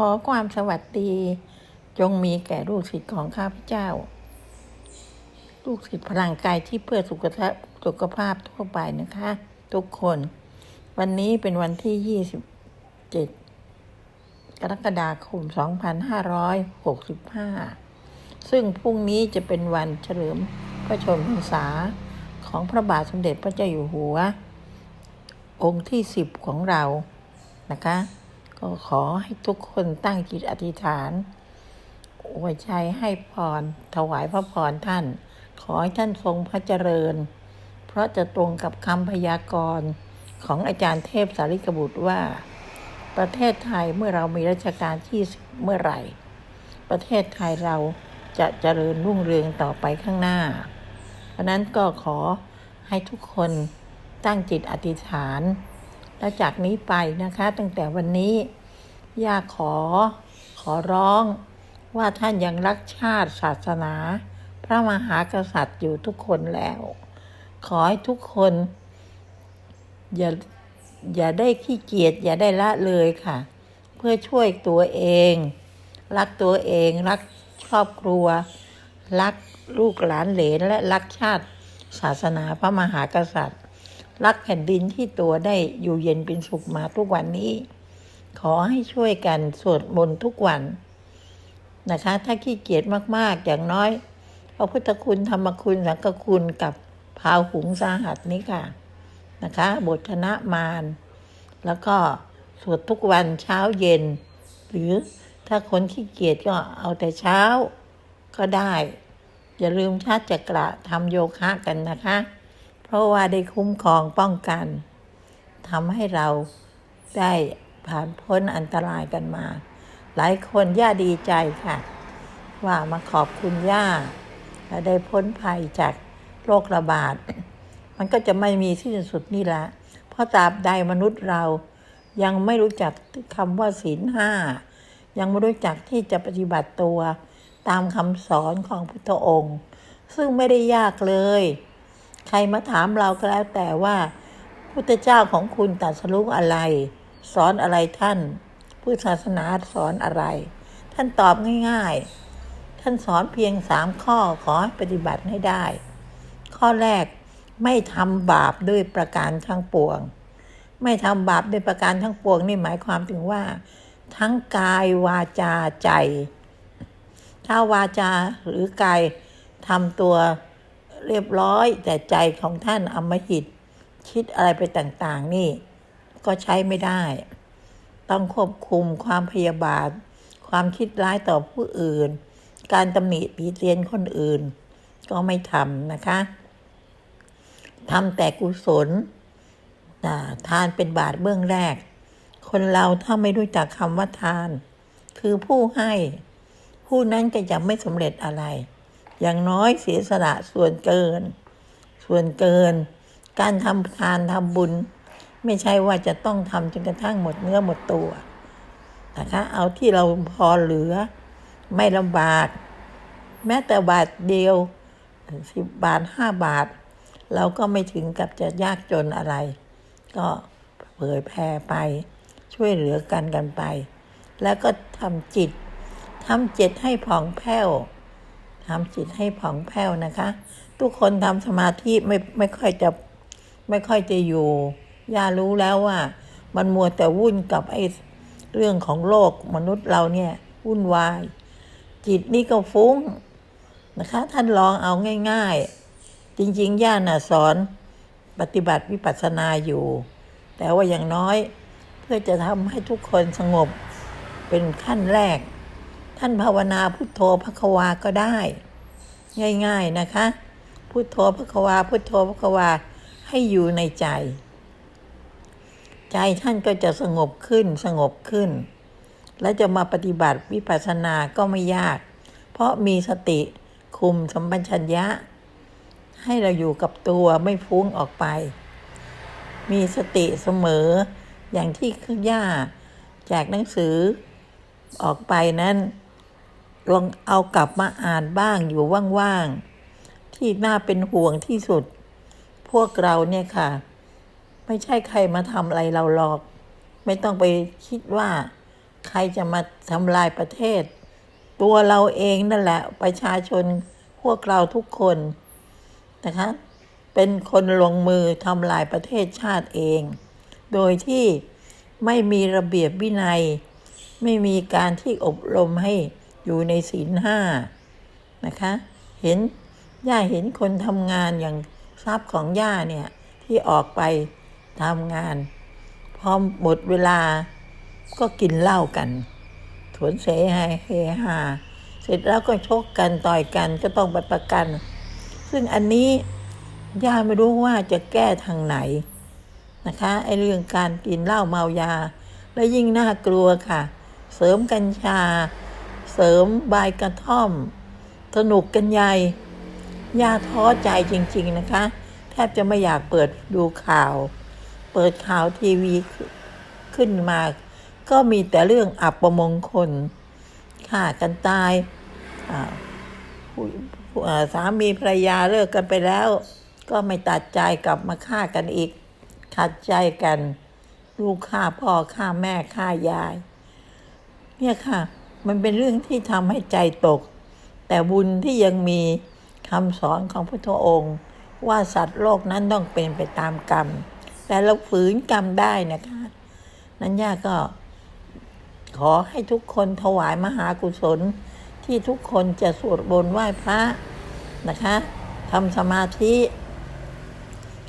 ขอความสวัสดี จงมีแก่ลูกศิษย์ของข้าพเจ้า ลูกศิษย์พลังกายที่เพื่อสุขภาพสุขภาพทั่วไปนะคะ ทุกคน วันนี้เป็นวันที่ 27 กรกฎาคม 2565 ซึ่งพรุ่งนี้จะเป็นวันเฉลิมพระชนมพรรษาของพระบาทสมเด็จพระเจ้าอยู่หัว องค์ที่10ของเรานะคะ ก็ขอให้ทุกคนตั้งจิตอธิษฐานอวยชัยให้พร ถวายพระพรท่าน ขอให้ท่านทรงพระเจริญ เพราะจะตรงกับคำพยากรณ์ของอาจารย์เทพสาริกบุตรว่า ประเทศไทยเมื่อเรามีรัชกาลที่สิบเมื่อไหร่ ประเทศไทยเราจะเจริญรุ่งเรืองต่อไปข้างหน้า เพราะนั้นก็ขอให้ทุกคนตั้งจิตอธิษฐาน และจากนี้ไปนะคะ ตั้งแต่วันนี้ย่าขอขอร้องว่าท่านยังรักชาติศาสนา พระมหากษัตริย์อยู่ทุกคนแล้ว ขอให้ทุกคน อย่าอย่าได้ขี้เกียจอย่าได้ละเลยค่ะ เพื่อช่วยตัวเอง รักตัวเอง รักครอบครัว รักลูกหลานเหลนและรักชาติศาสนาพระมหากษัตริย์ รักแผ่นดินที่ตัวได้อยู่เย็นเป็นสุขมาทุกวันนี้ ขอให้ช่วยกันสวดมนต์ทุกวันนะคะ ถ้าขี้เกียจมากๆอย่างน้อยพระพุทธคุณธรรมคุณสังฆคุณกับพาหุงสาหัสนี้ค่ะนะคะ บทคณะมารแล้วก็สวดทุกวันเช้าเย็น หรือถ้าคนขี้เกียจก็เอาแต่เช้าก็ได้ อย่าลืมชาติจักระทำโยคะกันนะคะ เพราะว่าได้คุ้มครองป้องกันทำให้เราได้ผ่านพ้นอันตรายกันมา หลายคนย่าดีใจค่ะ ว่ามาขอบคุณย่าและได้พ้นภัยจากโรคระบาด มันก็จะไม่มีสิ้นสุดนี่ละ เพราะตราบใดมนุษย์เรายังไม่รู้จักคำว่าศีลห้า ยังไม่รู้จักที่จะปฏิบัติตัวตามคำสอนของพุทธองค์ ซึ่งไม่ได้ยากเลย ใครมาถามเราก็แล้วแต่ว่าพุทธเจ้าของคุณตรัสรู้อะไร สอนอะไรท่านพุทธศาสนาสอนอะไร ท่านตอบง่าย ๆ ท่านสอนเพียงสามข้อขอให้ปฏิบัติให้ได้ ข้อแรกไม่ทำบาปด้วยประการทั้งปวง ไม่ทำบาปด้วยประการทั้งปวงนี่หมายความถึงว่า ทั้งกายวาจาใจ ถ้าวาจาหรือกายทำตัว เรียบร้อย แต่ใจของท่านอำมหิต คิดอะไรไปต่างๆ นี่ ก็ใช้ไม่ได้ ต้องควบคุมความพยาบาท ความคิดร้ายต่อผู้อื่น การตำหนิปีเตียนคนอื่น ก็ไม่ทำนะคะทำแต่กุศลทานเป็นบาทเบื้องแรก คนเราถ้าไม่รู้จักคำว่าทาน คือผู้ให้ ผู้นั้นก็จะไม่สำเร็จอะไร อย่างน้อยเสียสละส่วนเกิน ส่วนเกิน การทำทานทำบุญ ไม่ใช่ว่าจะต้องทำจนกระทั่งหมดเนื้อหมดตัวนะคะเอาที่เราพอเหลือไม่ลำบาก แม้แต่บาทเดียวสิบบาทห้าบาท เราก็ไม่ถึงกับจะยากจนอะไร ก็เผยแผ่ไป ช่วยเหลือกันกันไป แล้วก็ทำจิตทำจิตให้ผ่องแผ้ว ทำจิตให้ผ่องแผ้วนะคะ ทุกคนทำสมาธิไม่ไม่ค่อยจะไม่ค่อยจะอยู่ย่ารู้แล้วว่า มันมัวแต่วุ่นกับไอ้เรื่องของโลกมนุษย์เราเนี่ย วุ่นวาย จิตนี่ก็ฟุ้งนะคะ ท่านลองเอาง่าย ๆ จริงๆย่าน่ะสอนปฏิบัติวิปัสสนาอยู่ แต่ว่าอย่างน้อย เพื่อจะทำให้ทุกคนสงบเป็นขั้นแรก ท่านภาวนาพุทโธพระควาก็ได้ ง่าย ๆนะคะ พุทโธพระควาพุทโธพระควาให้อยู่ในใจ ใจท่านก็จะสงบขึ้นสงบขึ้น และจะมาปฏิบัติวิปัสสนาก็ไม่ยาก เพราะมีสติคุมสัมปัญญะ ให้เราอยู่กับตัวไม่ฟุ้งออกไป มีสติเสมออย่างที่คือย่าจากหนังสือออกไปนั้น ลองเอากลับมาอ่านบ้างอยู่ว่างๆ ที่น่าเป็นห่วงที่สุด พวกเราเนี่ยค่ะ ไม่ใช่ใครมาทำอะไรเราหรอก ไม่ต้องไปคิดว่า ใครจะมาทำลายประเทศ ตัวเราเองนั่นแหละ ประชาชนพวกเราทุกคนนะคะ เป็นคนลงมือทำลายประเทศชาติเอง โดยที่ไม่มีระเบียบวินัย ไม่มีการที่อบรมให้ อยู่ในศีลห้านะคะ เห็นย่าเห็นคนทำงานอย่างทรัพย์ของย่าเนี่ยที่ออกไปทำงาน พอหมดเวลาก็กินเหล้ากันถวนเสฮาเฮฮาเสร็จแล้วก็ชกกันต่อยกันก็ต้องไปประกัน ซึ่งอันนี้ย่าไม่รู้ว่าจะแก้ทางไหนนะคะไอเรื่องการกินเหล้าเมายา และยิ่งน่ากลัวค่ะ เสริมกัญชา เสริมใบกระท่อม สนุกกันใหญ่ย่าท้อใจจริง ๆ นะคะ แทบจะไม่อยากเปิดดูข่าว เปิดข่าวทีวีขึ้นมา ก็มีแต่เรื่องอับประมงคลฆ่ากันตายสามีภรรยาเลิกกันไปแล้ว ก็ไม่ตัดใจกลับมาฆ่ากันอีก ขัดใจกัน ลูกฆ่าพ่อฆ่าแม่ฆ่ายาย เนี่ยค่ะ มันเป็นเรื่องที่ทำให้ใจตก แต่บุญที่ยังมีคำสอนของพระพุทธองค์ ว่าสัตว์โลกนั้นต้องเป็นไปตามกรรม แต่เราฝืนกรรมได้นะคะ นั้นย่าก็ ขอให้ทุกคนถวายมหากุศล ที่ทุกคนจะสวดบนต์ไหว้พระนะคะทำสมาธิ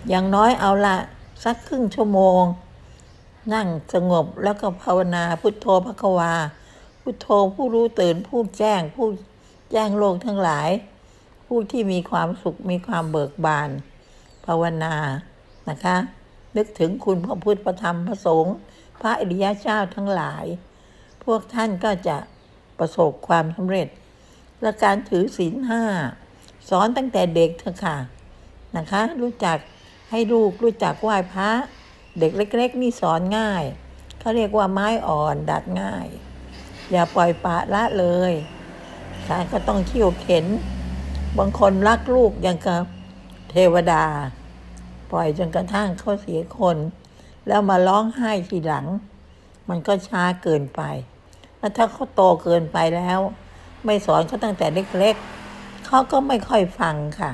อย่างน้อยเอาละสักครึ่งชั่วโมง นั่งสงบแล้วก็ภาวนาพุทโธพระควา พุทโธผู้รู้ตื่นผู้แจ้ง ผู้แจ้งโลกทั้งหลาย ผู้ที่มีความสุขมีความเบิกบาน ภาวนานะคะ นึกถึงคุณพระพุทธพระธรรมพระสงฆ์พระอริยเจ้าทั้งหลาย พวกท่านก็จะประสบความสำเร็จ และการถือศีลห้าสอนตั้งแต่เด็กเถอะค่ะนะคะ รู้จักให้ลูกรู้จักไหว้พระ เด็กเล็ก ๆ นี่สอนง่ายเขาเรียกว่าไม้อ่อนดัดง่าย อย่าปล่อยปะละเลยค่ะก็ต้องเขี่ยวเข็น บางคนรักลูกอย่างกับเทวดา ปล่อยจนกระทั่งเขาเสียคน แล้วมาร้องไห้ทีหลัง มันก็ช้าเกินไป แล้วถ้าเขาโตเกินไปแล้ว ไม่สอนเขาตั้งแต่เล็กๆเขาก็ไม่ค่อยฟังค่ะ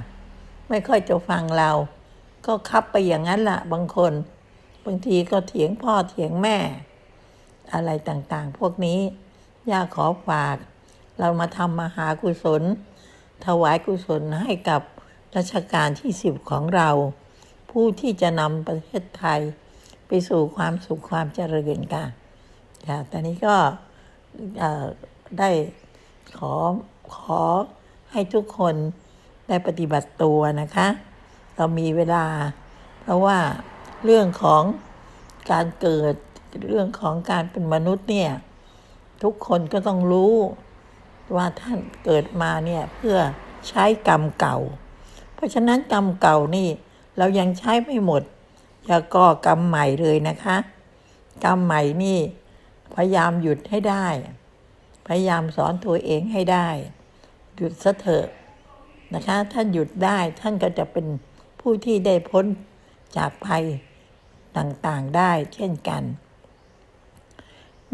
ไม่ค่อยจะฟังเรา ก็คับไปอย่างนั้นละบางคน บางทีก็เถียงพ่อเถียงแม่ อะไรต่างๆ พวกนี้ ย่าขอฝาก เรามาทำมหากุศล ถวายกุศลให้กับรัชกาลที่สิบของเรา ผู้ที่จะนำประเทศไทย ไปสู่ความสุขความเจริญค่ะค่ะตอนนี้ก็ได้ขอขอให้ทุกคนได้ปฏิบัติตัวนะคะ เรามีเวลา เพราะว่าเรื่องของการเกิดเรื่องของการเป็นมนุษย์เนี่ย ทุกคนก็ต้องรู้ว่าท่านเกิดมาเนี่ยเพื่อใช้กรรมเก่า เพราะฉะนั้นกรรมเก่านี่เรายังใช้ไม่หมดอย่าก่อกรรมใหม่เลยนะคะ กรรมใหม่นี่ พยายามหยุดให้ได้ พยายามสอนตัวเองให้ได้ หยุดซะเถอะนะคะท่านหยุดได้ท่านก็จะเป็นผู้ที่ได้พ้นจากภัยต่างๆได้เช่นกัน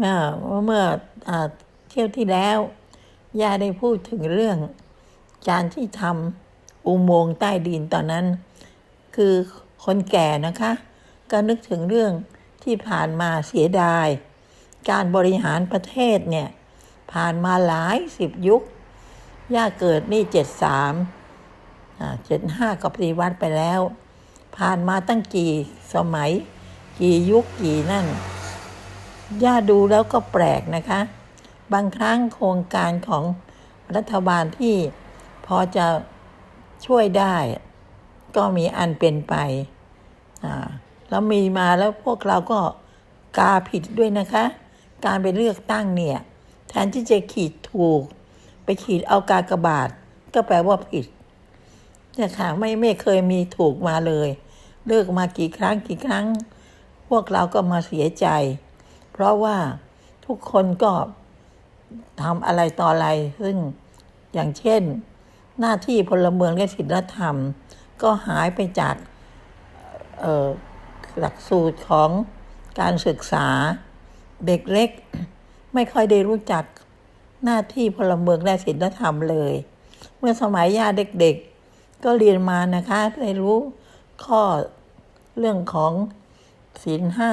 เมื่อเมื่อเที่ยวที่แล้วย่าได้พูดถึงเรื่อง การที่ทำอุโมงค์ใต้ดินตอนนั้น คือคนแก่นะคะ ก็นึกถึงเรื่องที่ผ่านมาเสียดาย การบริหารประเทศเนี่ย ผ่านมาหลายสิบยุค ย่าเกิดนี่เจ็ดสามเจ็ดห้าก็ปฏิวัติไปแล้ว ผ่านมาตั้งกี่สมัย กี่ยุคกี่นั่น ย่าดูแล้วก็แปลกนะคะ บางครั้งโครงการของรัฐบาลที่พอจะช่วยได้ ก็มีอันเป็นไป อ่า แล้วมีมาแล้วพวกเราก็กาผิดด้วยนะคะ การไปเลือกตั้งเนี่ย แทนที่จะขีดถูก ไปขีดเอากากบาท ก็แปลว่าผิดเนี่ยค่ะไม่ไม่เคยมีถูกมาเลย เลือกมากี่ครั้งกี่ครั้ง พวกเราก็มาเสียใจ ราะว่าทุกคนก็ทำอะไรต่ออะไร ซึ่งอย่างเช่น หน้าที่พลเมืองและศีลธรรม ก็หายไปจากหลักสูตรของการศึกษาเด็กเล็ก ไม่ค่อยได้รู้จักหน้าที่พลเมืองและศีลธรรมเลย เมื่อสมัยย่าเด็กๆ ก็เรียนมานะคะได้รู้ข้อเรื่องของศีลห้า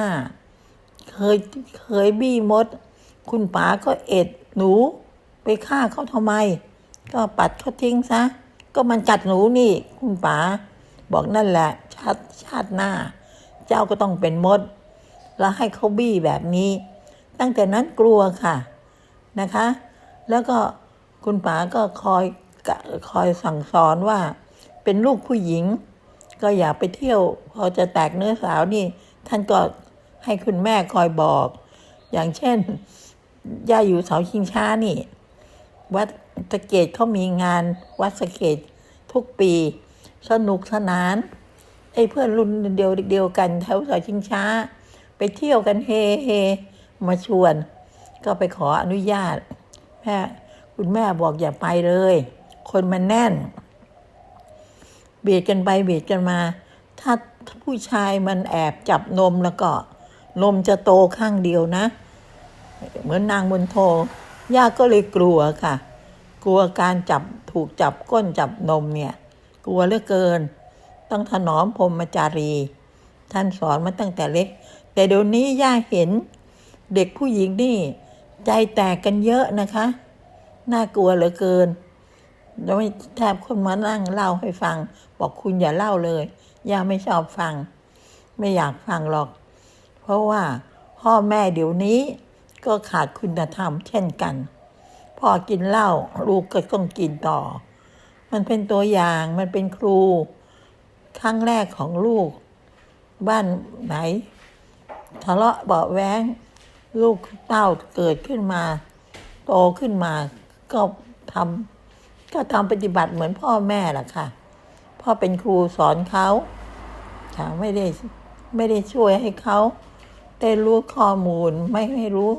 เคยเคยบี้มด คุณป๋าก็เอ็ดหนู ไปฆ่าเขาทำไม ก็ปัดเขาทิ้งซะ ก็มันกัดหนูนี่ คุณป๋าบอกนั่นแหละ ชาติชาติหน้า เจ้าก็ต้องเป็นมด แล้วให้เขาบี้แบบนี้ ตั้งแต่นั้นกลัวค่ะนะคะ แล้วก็คุณป๋าก็คอยคอยสั่งสอนว่า เป็นลูกผู้หญิง ก็อย่าไปเที่ยว พอจะแตกเนื้อสาวนี่ ท่านก็ ให้คุณแม่คอยบอก อย่างเช่น ย่าอยู่เสาชิงช้านี่ วัดสะเกตเขามีงานวัดสะเกตทุกปี สนุกสนานไอ้เพื่อนรุ่นเดียวเดียวกันแถวเสาชิงช้า ไปเที่ยวกันเฮเฮมาชวน ก็ไปขออนุญาตแม่คุณแม่บอกอย่าไปเลย คนมันแน่น เบียดกันไปเบียดกันมา ถ้าผู้ชายมันแอบจับนมแล้วก็ นมจะโตข้างเดียวนะ เหมือนนางบนโทย่าก็เลยกลัวค่ะ กลัวการจับถูกจับก้นจับนมเนี่ย กลัวเหลือเกิน ต้องถนอมพรมจารี ท่านสอนมาตั้งแต่เล็ก แต่เดี๋ยวนี้ย่าเห็น เด็กผู้หญิงนี่ ใจแตกกันเยอะนะคะ น่ากลัวเหลือเกินแล้วแทบคนมานั่งเล่าให้ฟัง บอกคุณอย่าเล่าเลยย่าไม่ชอบฟัง ไม่อยากฟังหรอก เพราะว่าพ่อแม่เดี๋ยวนี้ก็ขาดคุณธรรมเช่นกัน พ่อกินเหล้าลูกก็ต้องกินต่อ มันเป็นตัวอย่างมันเป็นครู ครั้งแรกของลูก บ้านไหนทะเลาะเบาแว้ง ลูกเต้าเกิดขึ้นมา โตขึ้นมาก็ทำก็ทำปฏิบัติเหมือนพ่อแม่ล่ะค่ะ พ่อเป็นครูสอนเขาค่ไม่ได้ไม่ได้ช่วยให้เขา ได้รู้ข้อมูลไม่ให้รู้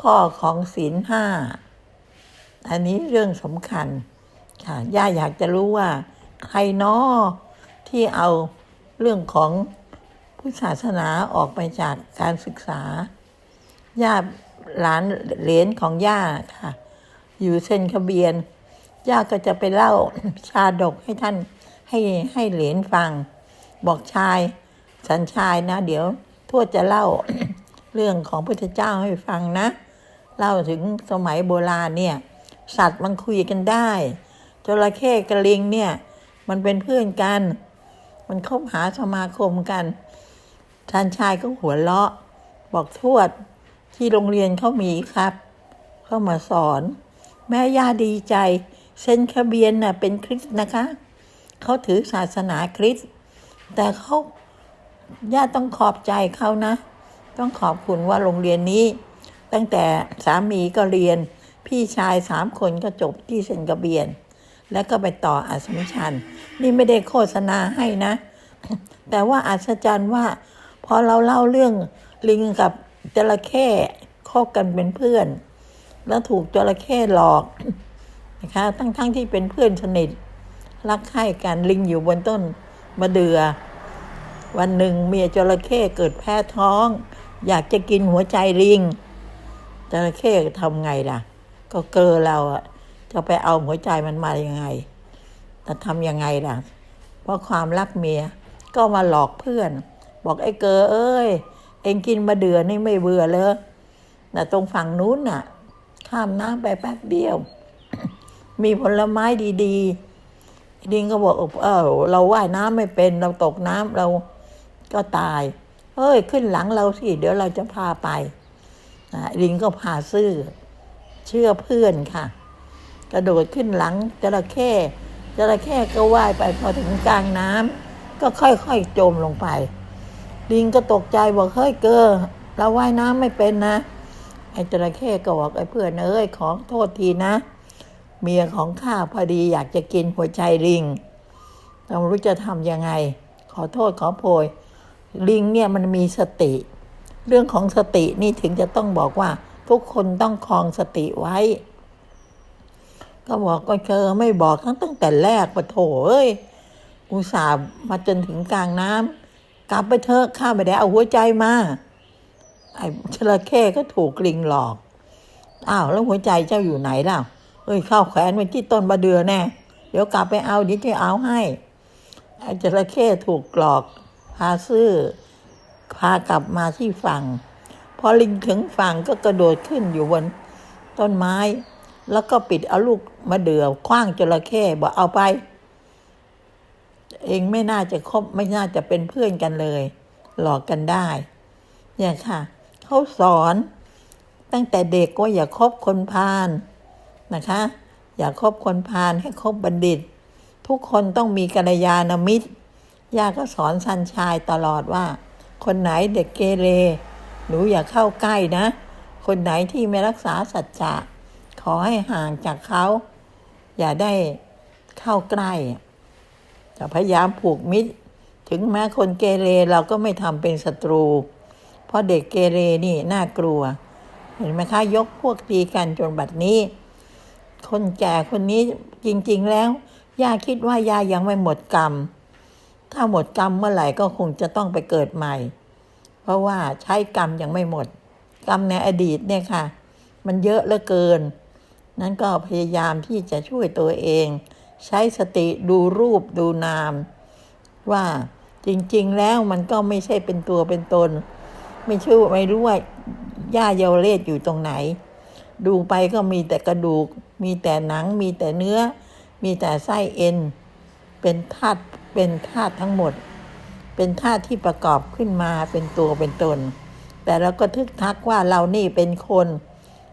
ข้อของศีลห้า อันนี้เรื่องสำคัญค่ะย่าอยากจะรู้ว่า ใครนอที่เอาเรื่องของพุทธศาสนาออกไปจากการศึกษา ย่าหลานเหลนของย่าค่ะ อยู่เส้นขเบียน ย่าก็จะไปเล่าชาดกให้ท่านให้ให้เหลนฟัง บอกชายสันชายนะ เดี๋ยว ทวดจะเล่าเรื่องของพุทธเจ้าให้ฟังนะ เล่าถึงสมัยโบราณเนี่ย สัตว์มันคุยกันได้จระเข้กระลิงเนี่ย มันเป็นเพื่อนกัน มันคบหาสมาคมกันชันชายก็หัวเราะ บอกทวดที่โรงเรียนเขามีครับ เข้ามาสอน แม่ย่าดีใจเซนคาเบียนน่ะเป็นคริสต์นะคะ เขาถือศาสนาคริสต์แต่เขา ย่าต้องขอบใจเขานะ ต้องขอบคุณว่าโรงเรียนนี้ ตั้งแต่สามีก็เรียน พี่ชายสามคนก็จบที่เซนกระเบียน แล้วก็ไปต่ออัสมชัญนี่ไม่ได้โฆษณาให้นะ แต่ว่าอัศจรรย์ว่า พอเราเล่าเรื่องลิงกับจระเข้คบกันเป็นเพื่อน แล้วถูกจระเข้หลอกนะคะทั้งๆทที่เป็นเพื่อนสนิทรักใคร่กันลิงอยู่บนต้นมะเดื่อ วันหนึ่งเมียจระเข้เกิดแพ้ท้อง อยากจะกินหัวใจลิงจระเข้ทำไงล่ะ ก็เกลอเราอะจะไปเอาหัวใจมันมายังไง แต่ทำยังไงล่ะ เพราะความรักเมียก็มาหลอกเพื่อน บอกไอ้เกอเอ้ย เองกินมาเดือนนี่ไม่เบื่อเลยแต่ตรงฝั่งนู้นน่ะ ข้ามน้ำไปแป๊บเดียว มีผลไม้ดีๆดิงก็บอกเออเราว่ายน้ำไม่เป็นเราตกน้ำเรา ก็ตายเฮ้ยขึ้นหลังเราสิเดี๋ยวเราจะพาไปลิงก็พาซื่อ เชื่อเพื่อนค่ะ กระโดดขึ้นหลังจระเข้จระเข้ก็ว่ายไปพอถึงกลางน้ำก็ค่อยๆจมลงไป ลิงก็ตกใจบอกเฮ้ยเกอเราว่ายน้ำไม่เป็นนะไอ้จระเข้ก็บอกไอ้เพื่อนเอ้ยขอโทษทีนะ เมียของข้าพอดีอยากจะกินหัวใจลิงเรารู้จะทำยังไง ขอโทษขอโพย ลิงเนี่ยมันมีสติ เรื่องของสตินี่ถึงจะต้องบอกว่า ทุกคนต้องครองสติไว้ ก็บอกก็เธอไม่บอกตั้งตั้งแต่แรกปะโถเอ้ยอุตส่าห์มาจนถึงกลางน้ำกลับไปเถอะข้าไม่ได้เอาหัวใจมาไอ้จระเข้ก็ถูกลิงหลอก อ้าวแล้วหัวใจเจ้าอยู่ไหนล่ะ เอ้ยเข้าแขวนไว้ที่ต้นบะเดือแน่ เดี๋ยวกลับไปเอาเดี๋ยวจะเอาให้ ไอ้จระเข้ถูกกรอก พาซื้อพากลับมาที่ฝั่ง พอลิงถึงฝั่งก็กระโดดขึ้นอยู่บนต้นไม้ แล้วก็ปิดเอาลูกมะเดื่อคว้างจระเข้บอกเอาไป เองไม่น่าจะคบไม่น่าจะเป็นเพื่อนกันเลย หลอกกันได้ เนี่ยค่ะเขาสอนตั้งแต่เด็กว่าอย่าคบคนพาลนะคะ อย่าคบคนพาลให้คบบัณฑิต ทุกคนต้องมีกัลยาณมิตร ย่าก็สอนสันชายตลอดว่า คนไหนเด็กเกเร หนูอย่าเข้าใกล้นะ คนไหนที่ไม่รักษาสัจจะขอให้ห่างจากเขา อย่าได้เข้าใกล้จะพยายามผูกมิตร ถึงแม้คนเกเรเราก็ไม่ทำเป็นศัตรู เพราะเด็กเกเรนี่น่ากลัว เห็นไหมคะยกพวกตีกันจนบัดนี้ คนแก่คนนี้จริง ๆแล้วย่าคิดว่าย่ายังไม่หมดกรรม ถ้าหมดกรรมเมื่อไหร่ก็คงจะต้องไปเกิดใหม่ เพราะว่าใช้กรรมยังไม่หมด กรรมในอดีตเนี่ยค่ะ มันเยอะเหลือเกิน นั้นก็พยายามที่จะช่วยตัวเอง ใช้สติดูรูปดูนาม ว่าจริง ๆ แล้วมันก็ไม่ใช่เป็นตัวเป็นตน ไม่ชื่อไม่รู้ว่าย่าเยาวเลศอยู่ตรงไหน ดูไปก็มีแต่กระดูก มีแต่หนัง มีแต่เนื้อ มีแต่ไส้เอ็น เป็นธาตุเป็นธาตุทั้งหมด เป็นธาตุที่ประกอบขึ้นมาเป็นตัวเป็นตน แต่เราก็ทึกทักว่าเรานี่เป็นคน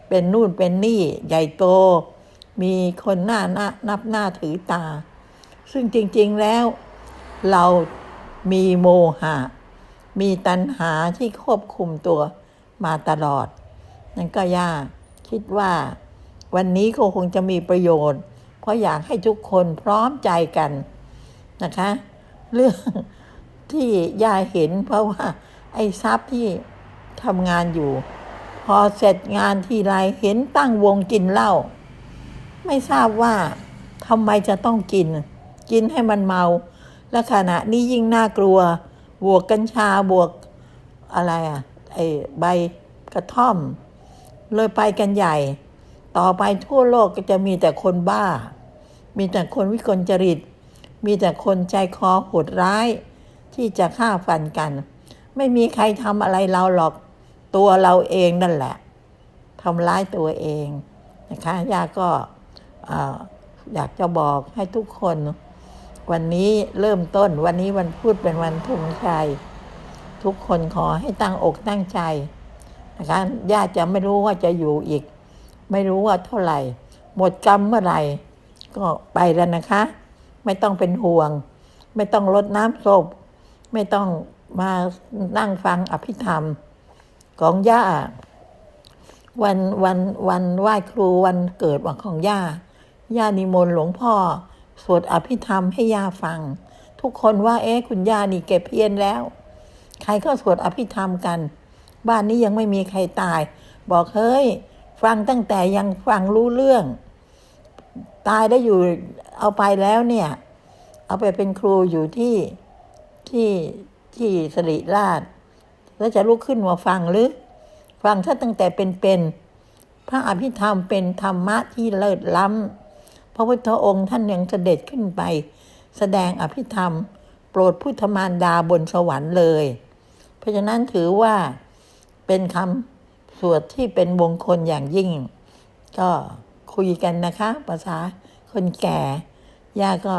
เป็นนู่นเป็นนี่ใหญ่โต มีคนหน้าหน้านับหน้าถือตา ซึ่งจริงๆแล้ว เรามีโมหะ มีตัณหาที่ควบคุมตัวมาตลอด นั่นก็ยากคิดว่า วันนี้ก็คงจะมีประโยชน์ เพราะอยากให้ทุกคนพร้อมใจกัน นะคะ เรื่องที่ย่าเห็นเพราะว่า ไอ้ทรัพย์ที่ทำงานอยู่ พอเสร็จงานทีไรเห็นตั้งวงกินเหล้าไม่ทราบว่าทำไมจะต้องกิน กินให้มันเมา และขณะนี้ยิ่งน่ากลัว บวกกัญชาบวกอะไรอะไอ้ใบกระท่อม เลยไปกันใหญ่ ต่อไปทั่วโลกก็จะมีแต่คนบ้า มีแต่คนวิกลจริต มีแต่คนใจคอโหดร้าย ที่จะฆ่าฟันกัน ไม่มีใครทำอะไรเราหรอกตัวเราเองนั่นแหละทำร้ายตัวเองนะคะย่าก็ออยากจะบอกให้ทุกคน วันนี้เริ่มต้นวันนี้วันพูดเป็นวันธงชัยทุกคนขอให้ตั้งอกตั้งใจนะคะญาติจะไม่รู้ว่าจะอยู่อีก ไม่รู้ว่าเท่าไหร่ หมดกรรมเมื่อไหร่ ก็ไปแล้วนะคะ ไม่ต้องเป็นห่วง ไม่ต้องลดน้ำศพ ไม่ต้องมานั่งฟังอภิธรรมของย่า วันวันวันไหว้ครูวันเกิดวันของย่า ย่านิมนต์หลวงพ่อ สวดอภิธรรมให้ย่าฟัง ทุกคนว่าเอ๊ะคุณย่านี่เก็บเพียนแล้ว ใครก็สวดอภิธรรมกัน บ้านนี้ยังไม่มีใครตาย บอกเฮ้ย ฟังตั้งแต่ยังฟังรู้เรื่อง ตายได้อยู่เอาไปแล้วเนี่ย เอาไปเป็นครูอยู่ที่ที่ที่สริราช แล้วจะลุกขึ้นมาฟังหรือ ฟังถ้าตั้งแต่เป็นๆพระอภิธรรมเป็นธรรมะที่เลิศล้ำพระพุทธองค์ท่านยังเสด็จขึ้นไป แสดงอภิธรรม โปรดพุทธมารดาบนสวรรค์เลย เพราะฉะนั้นถือว่าเป็นคำสวดที่เป็นมงคลอย่างยิ่ง ก็ คุยกันนะคะ ภาษาคนแก่ ย่าก็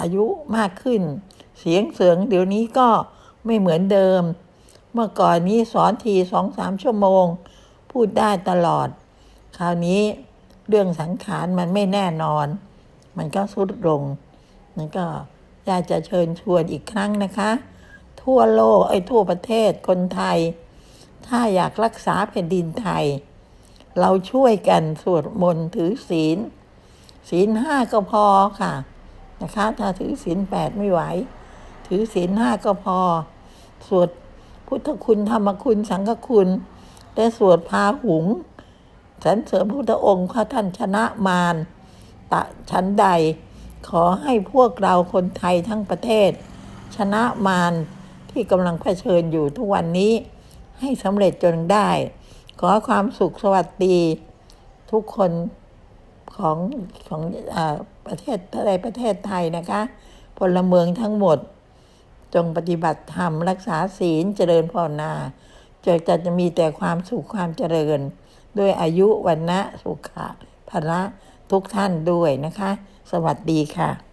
อายุมากขึ้น เสียงเสียงเดี๋ยวนี้ก็ไม่เหมือนเดิม เมื่อก่อนนี้สอนทีสองสามชั่วโมง พูดได้ตลอด คราวนี้เรื่องสังขารมันไม่แน่นอน มันก็สุดลงนั่นก็อยากจะเชิญชวนอีกครั้งนะคะ ทั่วโลกไอ้ทั่วประเทศคนไทย ถ้าอยากรักษาแผ่นดินไทย เราช่วยกันสวดมนต์ถือศีล ศีลห้าก็พอค่ะนะคะ ถ้าถือศีลแปดไม่ไหว ถือศีลห้าก็พอ สวดพุทธคุณธรรมคุณสังฆคุณและสวดพาหุงสรรเสริญพุทธองค์ข้าท่านชนะมารตะชั้นใด ขอให้พวกเราคนไทยทั้งประเทศ ชนะมารที่กำลังเผชิญอยู่ทุกวันนี้ให้สำเร็จจนได้ ขอความสุขสวัสดี ทุกคนของของอประเทศในประเทศไทยนะคะพลเมืองทั้งหมด จงปฏิบัติธรรมรักษาศีลเจริญภาวนาจะจะจะมีแต่ความสุขความเจริญ ด้วยอายุวันนะสุขะพละทุกท่านด้วยนะคะ สวัสดีค่ะ